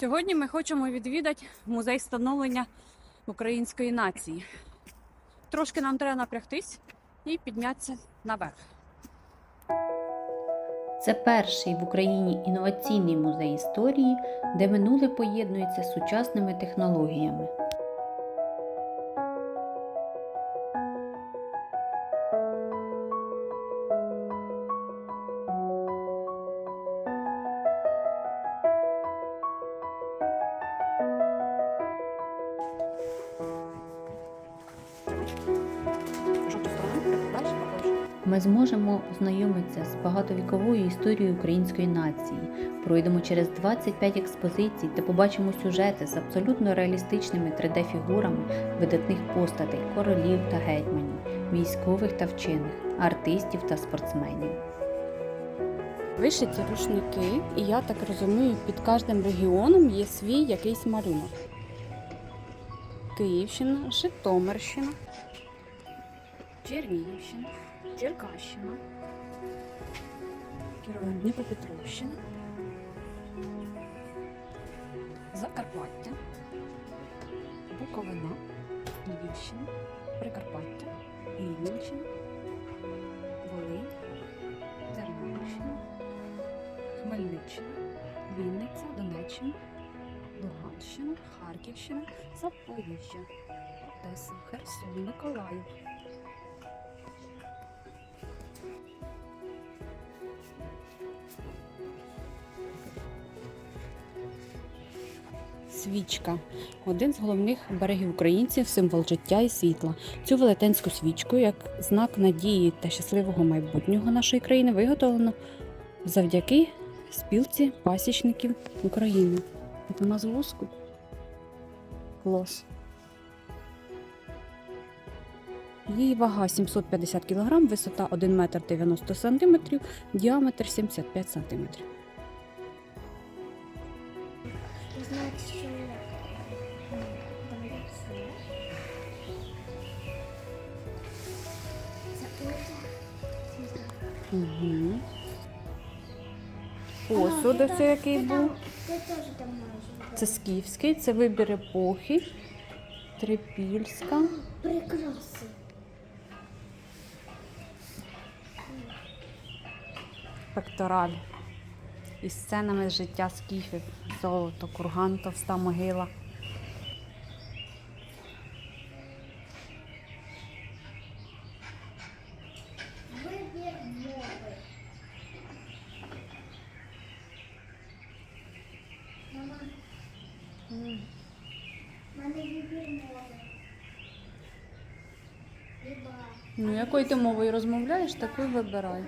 Сьогодні ми хочемо відвідати музей становлення української нації. Трошки нам треба напрягтись і піднятися наверх. Це перший в Україні інноваційний музей історії, де минуле поєднується з сучасними технологіями. Зможемо ознайомитися з багатовіковою історією української нації, пройдемо через 25 експозицій та побачимо сюжети з абсолютно реалістичними 3D-фігурами видатних постатей, королів та гетьманів, військових та вчених, артистів та спортсменів. Вишиті рушники, і я так розумію, під кожним регіоном є свій якийсь малюнок. Київщина, Житомирщина, Чернігівщина, Черкащина, Кіровоград, Дніпропетровщина, Закарпаття, Буковина, Львівщина, Прикарпаття, Рівненщина, Волинь, Тернопільщина, Хмельниччина, Вінниця, Донеччина, Луганщина, Харківщина, Запоріжжя, Одеса, Херсон, Миколаїв. Свічка один з головних берегів українців, символ життя і світла. Цю велетенську свічку, як знак надії та щасливого майбутнього нашої країни, виготовлено завдяки спілці пасічників України. От вона з воску. Клас. Її вага 750 кг, висота 1 метр 90 см, діаметр 75 см. Угу. Посуд ось який був. Ти теж там маєш. Це скіфський, це вибір епохи. Трипільська. Прикраси. Пектораль. Із сценами життя скіфів. Золото, курган, товста могила. Вибір мови. Мама. У мене вибір мови. Хіба. Ну, якою ти мовою розмовляєш, такою вибирай.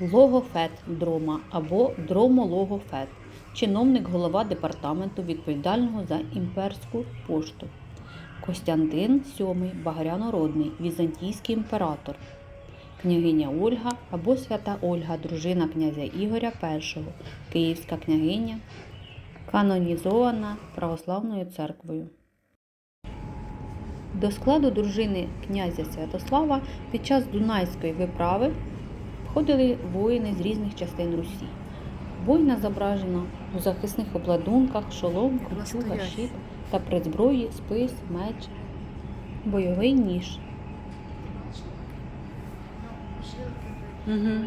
Логофет Дрома або Дромологофет чиновник голова департаменту відповідального за імперську пошту. Костянтин VII Багрянородний, візантійський імператор. Княгиня Ольга або Свята Ольга, дружина князя Ігоря І, Київська княгиня, канонізована православною церквою. До складу дружини князя Святослава під час Дунайської виправи входили воїни з різних частин Русі. Воїна зображено у захисних обладунках, шолом, кольчуга, щит та при зброї спис, меч, бойовий ніж. Угу.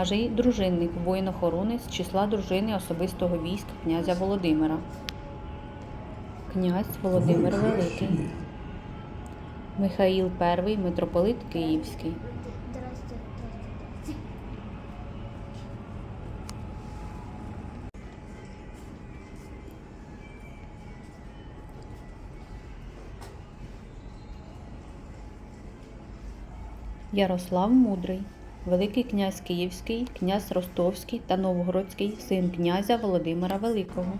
Княжий дружинник, воїн-охоронець числа дружини особистого війська князя Володимира. Князь Володимир Великий. Михаїл І, митрополит Київський. Ярослав Мудрий, Великий князь Київський, князь Ростовський та Новгородський, син князя Володимира Великого.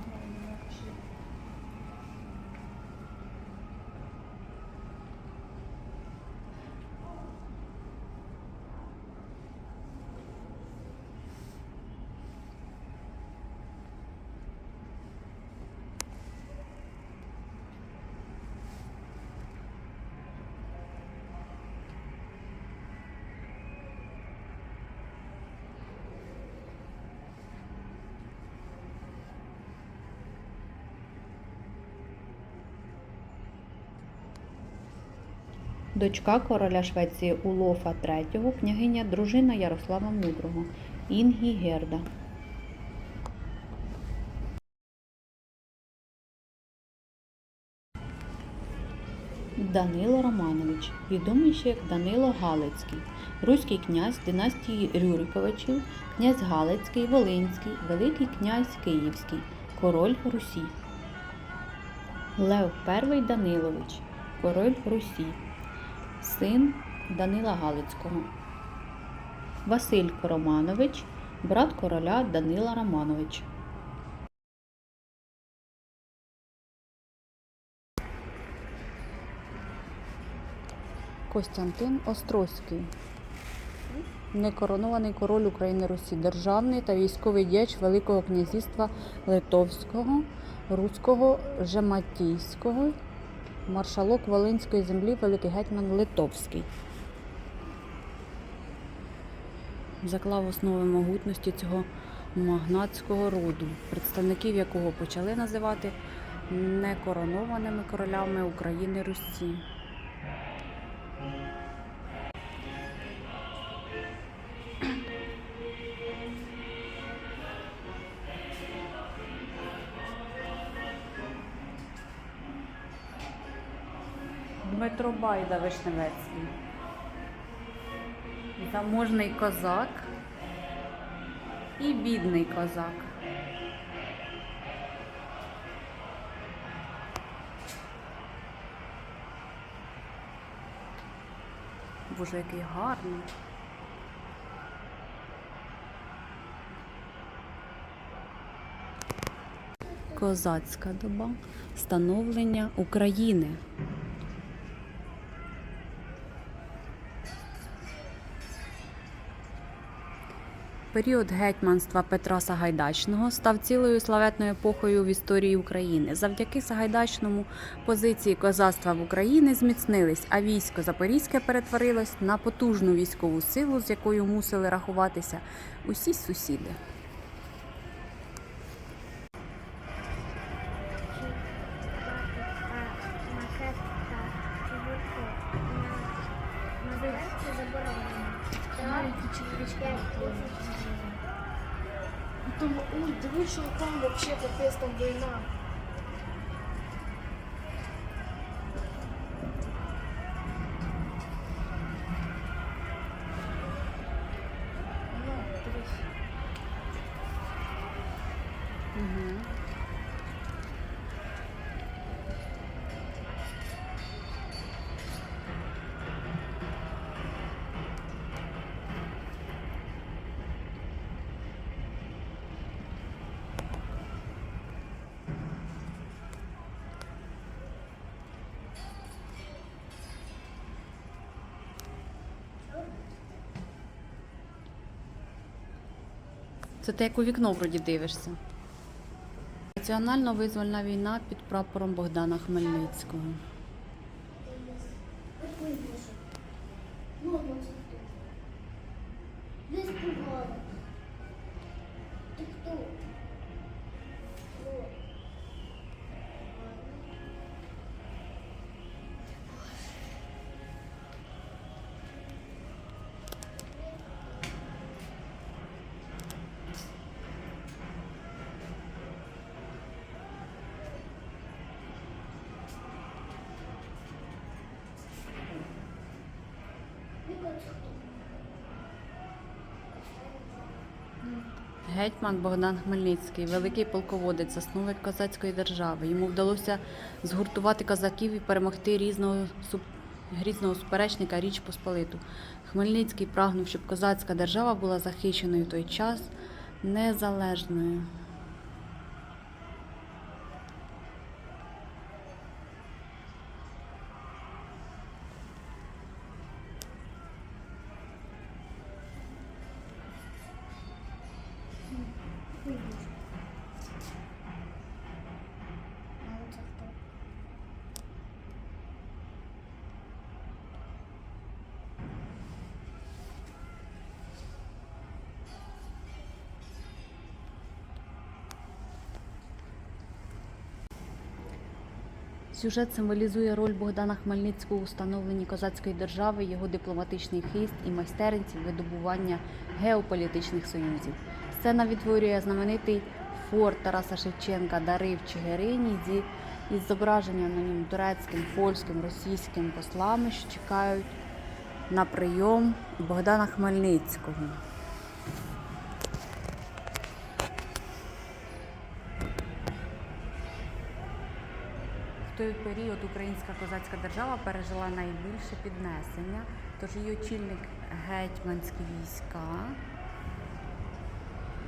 Дочка короля Швеції Улофа III, княгиня дружина Ярослава Мудрого, Інгі Герда. Данило Романович, відомий ще як Данило Галицький, руський князь династії Рюриковичів, князь Галицький, Волинський, Великий князь Київський, король Русі. Лев І Данилович, король Русі, син Данила Галицького. Василько Романович, брат короля Данила Романовича. Костянтин Острозький. Некоронований король України Русі, державний та військовий діяч Великого князівства Литовського, Руського, Жематійського, маршалок Волинської землі, великий гетьман Литовський. Заклав основи могутності цього магнатського роду, представників якого почали називати некоронованими королями України Русі. Байда Вишневецький. Заможний козак і бідний козак. Боже, який гарний. Козацька доба становлення України. Період гетьманства Петра Сагайдачного став цілою славетною епохою в історії України. Завдяки Сагайдачному позиції козацтва в Україні зміцнились, а військо Запорізьке перетворилось на потужну військову силу, з якою мусили рахуватися усі сусіди. Там, ой, да вы что, там вообще капец, там війна. Це ти як у вікно вроді дивишся. Національно-визвольна війна під прапором Богдана Хмельницького. Гетьман Богдан Хмельницький, великий полководець, засновник козацької держави. Йому вдалося згуртувати козаків і перемогти різного грізного суперечника Річ Посполиту. Хмельницький прагнув, щоб козацька держава була захищеною в той час незалежною. Сюжет символізує роль Богдана Хмельницького у становленні козацької держави, його дипломатичний хист і майстерність видобування геополітичних союзів. Сцена відтворює знаменитий форт Тараса Шевченка Дари в Чигирині зі із зображенням на ньому турецьким, польським, російським послами, що чекають на прийом Богдана Хмельницького. Той період українська козацька держава пережила найбільше піднесення, тож її очільник гетьманські війська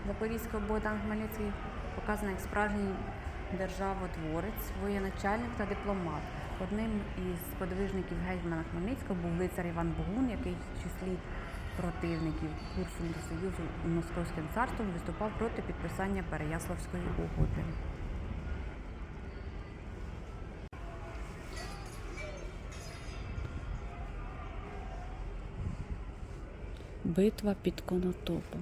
Запорізького Богдан Хмельницький показаний як справжній державотворець, воєначальник та дипломат. Одним із подвижників гетьмана Хмельницького був лицар Іван Богун, який в числі противників курсу до Союзу Московським царством виступав проти підписання Переяславської угоди. Битва під Конотопом.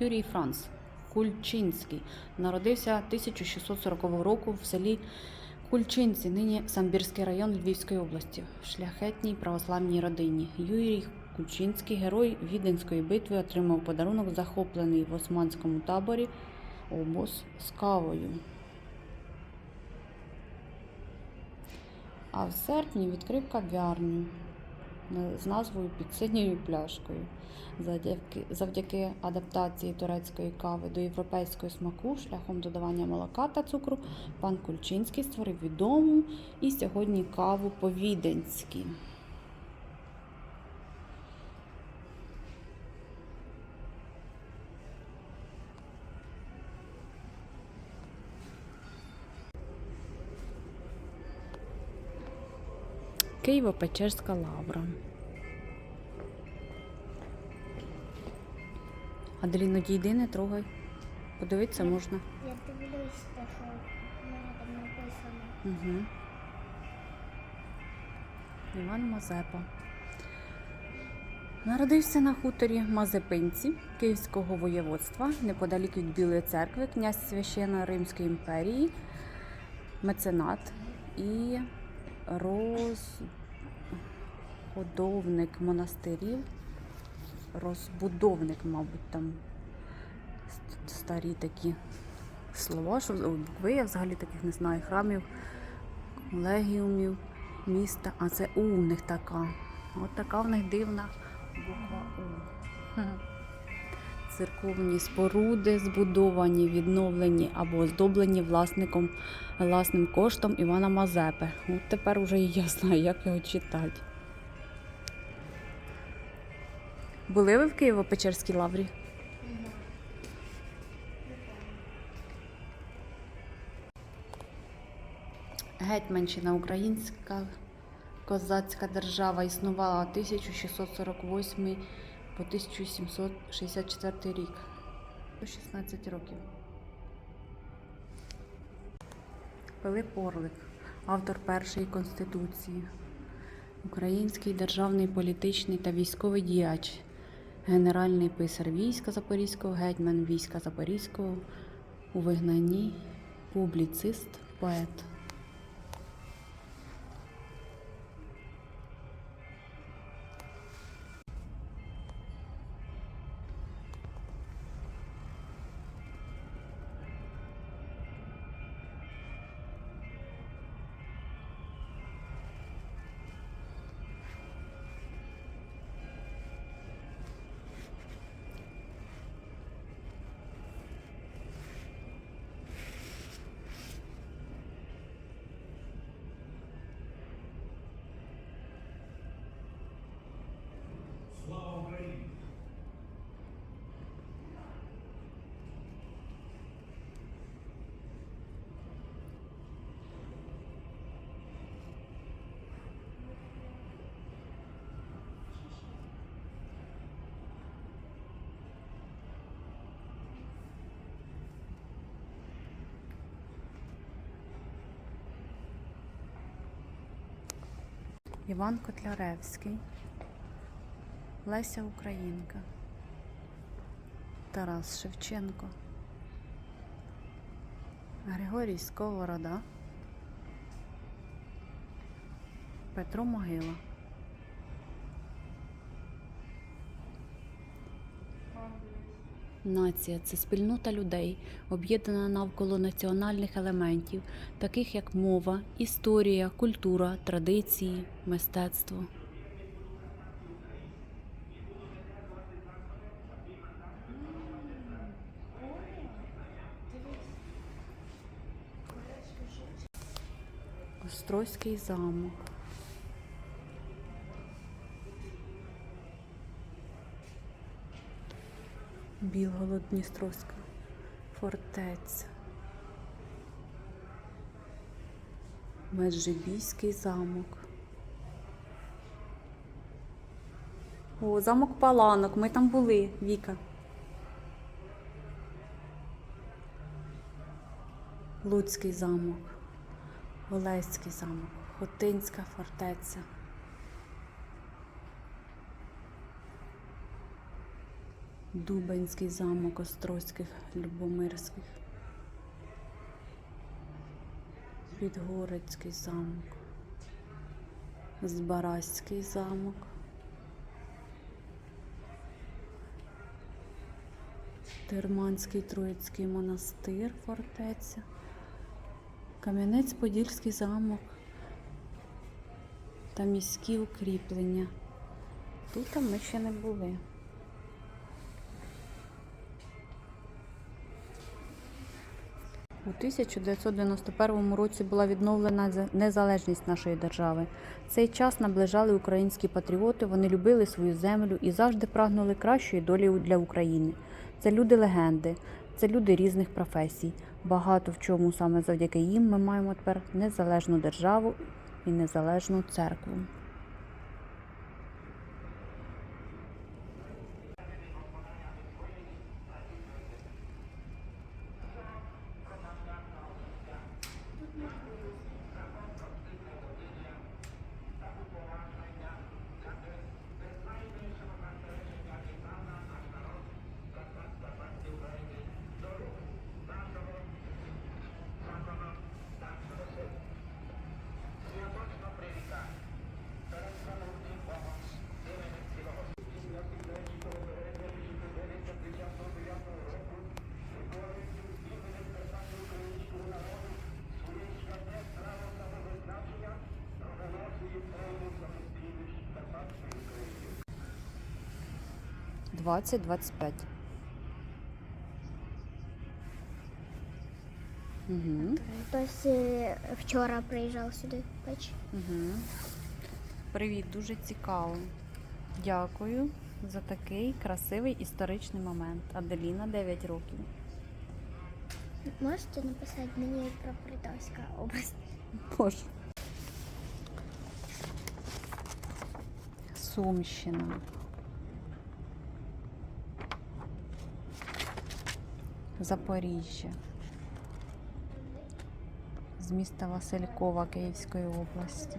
Юрій Франц Кульчинський народився 1640 року в селі Кульчинці, нині Самбірський район Львівської області, в шляхетній православній родині. Юрій Кульчинський, герой Віденської битви, отримав подарунок, захоплений в османському таборі обоз з кавою. А в серпні відкрив кав'ярню з назвою під синьою пляшкою. Завдяки, завдяки адаптації турецької кави до європейського смаку шляхом додавання молока та цукру пан Кульчинський створив відому і сьогодні каву по-віденськи. Києво-Печерська лавра. Аделіно, дійди, не трогай. Подивитися можна. Я дивлюсь, те, що в мене там написано. Угу. Іван Мазепа. Народився на хуторі Мазепинці Київського воєводства неподалік від Білої церкви, князь священно Римської імперії, меценат і розходовник монастирів, розбудовник, мабуть, там старі такі слова, що букви я взагалі таких не знаю, храмів, легіумів, міста. А це У в них така. От така в них дивна буква У. Церковні споруди збудовані, відновлені або оздоблені власником власним коштом Івана Мазепи. От тепер уже і я знаю, як його читати. Були ви в Києво-Печерській лаврі? Гетьманщина українська козацька держава існувала 1648 по 1764 рік. 16 років. Пилип Орлик, автор першої конституції, український державний політичний та військовий діяч, генеральний писар війська Запорізького, гетьман війська Запорізького у вигнанні, публіцист, поет. Іван Котляревський, Леся Українка, Тарас Шевченко, Григорій Сковорода, Петро Могила. Нація це спільнота людей, об'єднана навколо національних елементів, таких як мова, історія, культура, традиції, мистецтво. Острозький замок. Білголод-Дністровська фортеця. Меджибійський замок. О, замок Паланок. Ми там були, Віка. Луцький замок, Олеський замок, Хотинська фортеця. Дубенський замок Острозьких Любомирських. Підгорецький замок. Збаразький замок. Терманський Троїцький монастир, фортеця. Кам'янець-Подільський замок та міські укріплення. Тут ми ще не були. У 1991 році була відновлена за- незалежність нашої держави. Цей час наближали українські патріоти, вони любили свою землю і завжди прагнули кращої долі для України. Це люди легенди, це люди різних професій. Багато в чому саме завдяки їм ми маємо тепер незалежну державу і незалежну церкву. Двадцять двадцять п'ять. Угу. Хтось е, вчора приїжджав сюди печ. Угу. Привіт, дуже цікаво. Дякую за такий красивий історичний момент. Аделіна 9 років. Можете написати мені про Придоська область? Боже. Сумщина. Запоріжжя. З міста Василькова Київської області.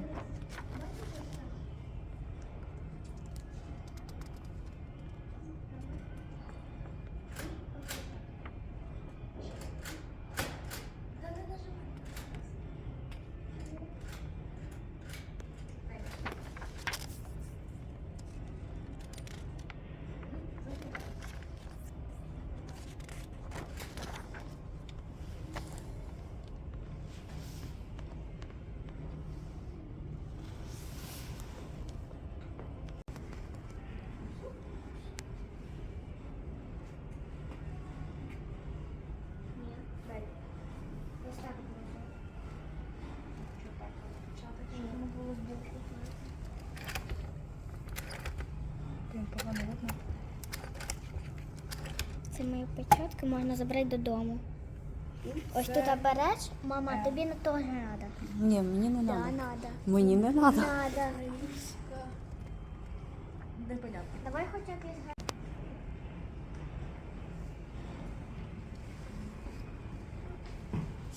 Це мої печатки можна забрати додому. Ось тут береш, мама, тобі на того не треба. Ні, мені не Да, треба. надо. Мені не треба. Надо. Давай хоча б із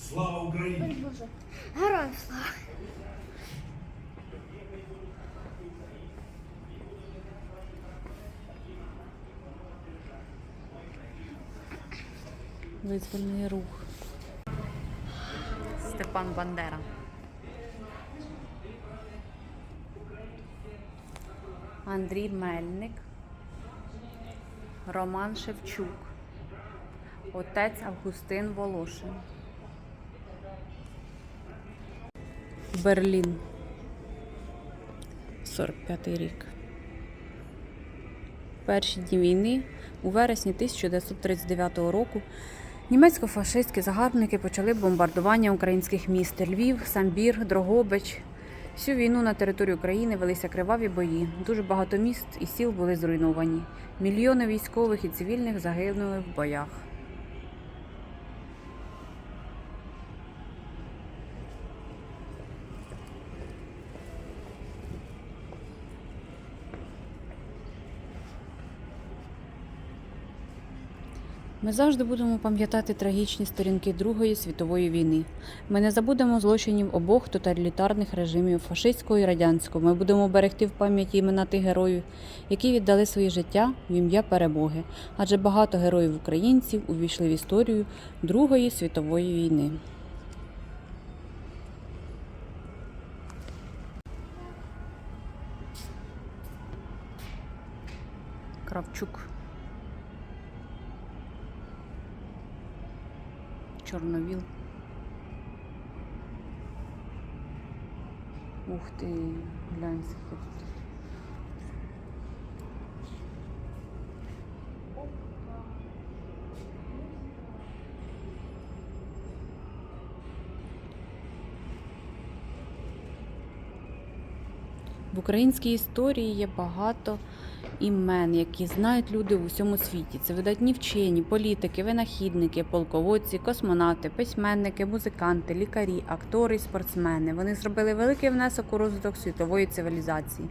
Слава Україні! Ой, Боже. Героям слава. Визвольний рух. Степан Бандера. Андрій Мельник. Роман Шевчук. Отець Августин Волошин. Берлін. 45 рік. Перші дні війни у вересні 1939 року німецько-фашистські загарбники почали бомбардування українських міст Львів, Самбір, Дрогобич. Всю війну на території України велися криваві бої. Дуже багато міст і сіл були зруйновані. Мільйони військових і цивільних загинули в боях. Ми завжди будемо пам'ятати трагічні сторінки Другої світової війни. Ми не забудемо злочинів обох тоталітарних режимів фашистського і радянського. Ми будемо берегти в пам'яті імена тих героїв, які віддали своє життя в ім'я перемоги. Адже багато героїв українців увійшли в історію Другої світової війни. Кравчук. Чорновіл. Ух ти, глянь, скільки тут. В українській історії є багато імен, які знають люди в усьому світі. Це видатні вчені, політики, винахідники, полководці, космонавти, письменники, музиканти, лікарі, актори спортсмени. Вони зробили великий внесок у розвиток світової цивілізації.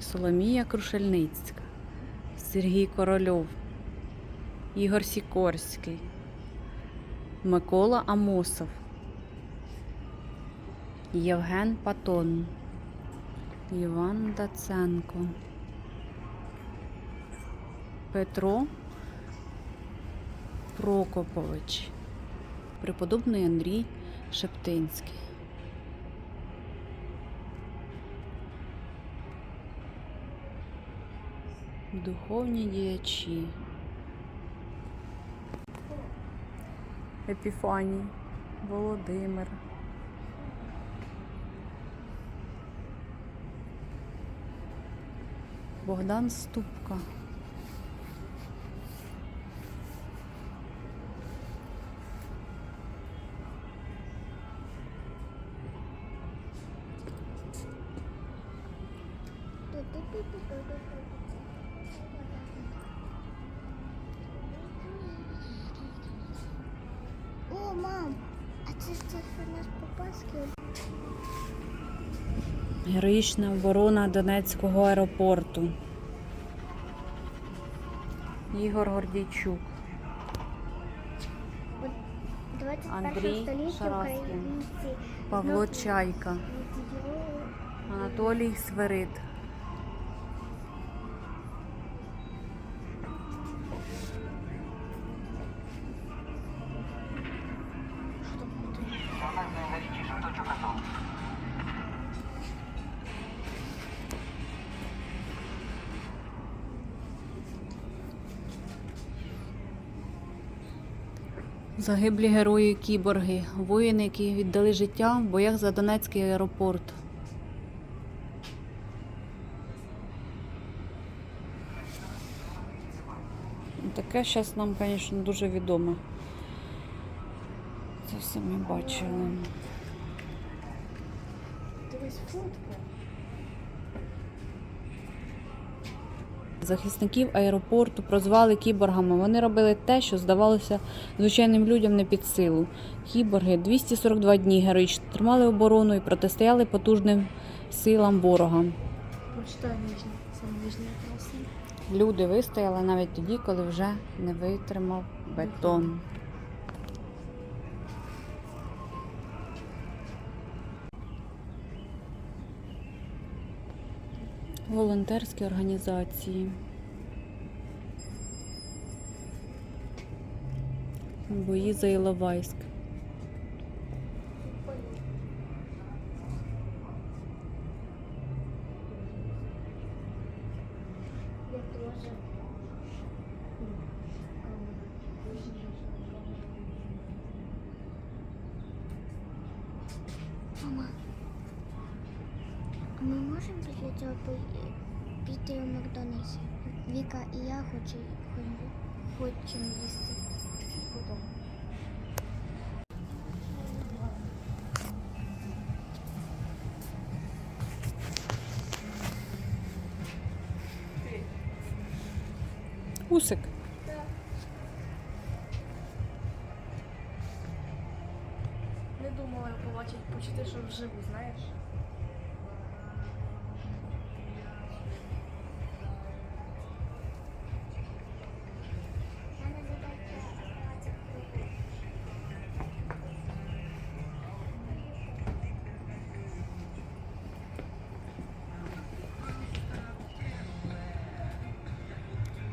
Соломія Крушельницька, Сергій Корольов, Ігор Сікорський, Микола Амосов. Євген Патон, Іван Даценко, Петро Прокопович, преподобний Андрій Шептинський. Духовні діячі. Епіфаній, Володимир. Богдан Ступка. О, мам, а це ж це що наш попаски. Героїчна оборона Донецького аеропорту. Ігор Гордійчук. 21 Андрій століття Шараскін. українці. Павло Чайка. Анатолій Свирид. Загиблі герої кіборги, воїни, які віддали життя в боях за Донецький аеропорт. Таке зараз нам, звісно, дуже відоме. Це все ми бачили. Дивись, фотка. Захисників аеропорту прозвали кіборгами. Вони робили те, що здавалося звичайним людям не під силу. Кіборги 242 дні героїчно тримали оборону і протистояли потужним силам ворога. Люди вистояли навіть тоді, коли вже не витримав бетон. волонтерські організації. Бої за Іловайськ. Вживу, знаєш.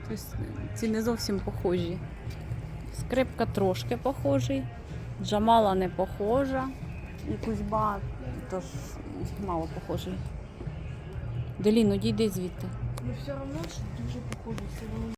Тобто ці не зовсім похожі. Скрипка трошки похожий, Джамала не похожа, і Кузьба теж мало похожий. Деліно, дійди звідти. Ну все одно дуже похоже, все одно.